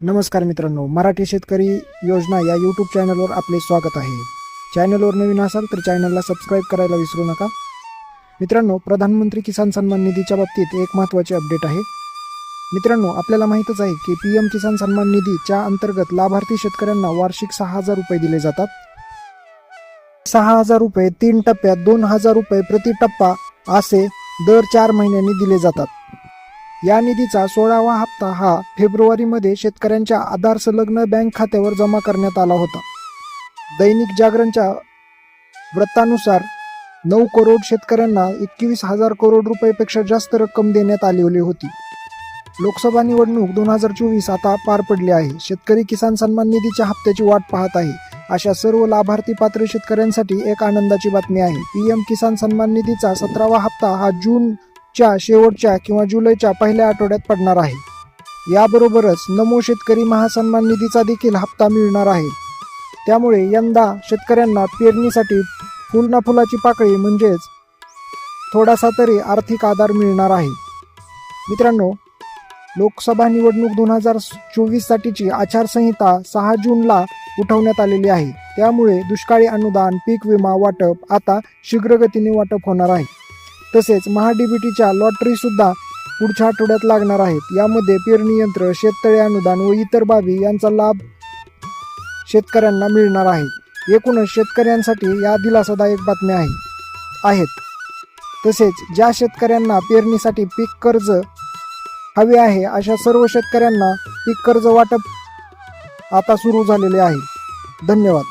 नमस्कार मित्रांनो मराठी शेतकरी योजना या यूट्यूब चॅनलवर आपले स्वागत आहे. चॅनलवर नवीन असाल तर चॅनलला सबस्क्राईब करायला विसरू नका. मित्रांनो प्रधानमंत्री किसान सन्मान निधीच्या बाबतीत एक महत्त्वाचे अपडेट आहे. मित्रांनो आपल्याला माहीतच आहे की पी एम किसान सन्मान निधीच्या अंतर्गत लाभार्थी शेतकऱ्यांना वार्षिक सहा हजार रुपये दिले जातात. सहा हजार रुपये तीन टप्प्यात दोन हजार रुपये प्रति टप्पा असे दर चार महिन्यांनी दिले जातात. या निधीचा सोळावा हप्ता हा फेब्रुवारीमध्ये शेतकऱ्यांच्या आधार संलग्न बँक खात्यावर जमा करण्यात आला होता. दैनिक जागरणच्या वृत्तानुसार नऊ करोड शेतकऱ्यांना एकवीस हजार करोड रुपयेपेक्षा जास्त रक्कम देण्यात आलेली होती. लोकसभा निवडणूक दोन हजार चोवीस आता पार पडली आहे. शेतकरी किसान सन्मान निधीच्या हप्त्याची वाट पाहत आहे. अशा सर्व लाभार्थी पात्र शेतकऱ्यांसाठी एक आनंदाची बातमी आहे. पीएम किसान सन्मान निधीचा सतरावा हप्ता हा जून च्या शेवटच्या किंवा जुलैच्या पहिल्या आठवड्यात पडणार आहे. याबरोबरच नमो शेतकरी महासन्मान निधीचा देखील हप्ता मिळणार आहे. त्यामुळे यंदा शेतकऱ्यांना पेरणीसाठी फुल ना फुलाची पाकळी म्हणजेच थोडासा तरी आर्थिक आधार मिळणार आहे. मित्रांनो लोकसभा निवडणूक दोन हजार चोवीससाठीची आचारसंहिता सहा जूनला उठवण्यात आलेली आहे. त्यामुळे दुष्काळी अनुदान पीक विमा वाटप आता शीघ्रगतीने वाटप होणार आहे. तसेच महाडीबीटीच्या लॉटरी सुद्धा पुढच्या आठवड्यात लागणार आहेत. यामध्ये पेरणी यंत्र शेततळे अनुदान व इतर बाबी यांचा लाभ शेतकऱ्यांना मिळणार आहे. एकूणच शेतकऱ्यांसाठी या दिलासादायक बातम्या आहे. आहेत. तसेच ज्या शेतकऱ्यांना पेरणीसाठी पीक कर्ज हवे आहे अशा सर्व शेतकऱ्यांना पीक कर्ज वाटप आता सुरू झालेले आहे. धन्यवाद.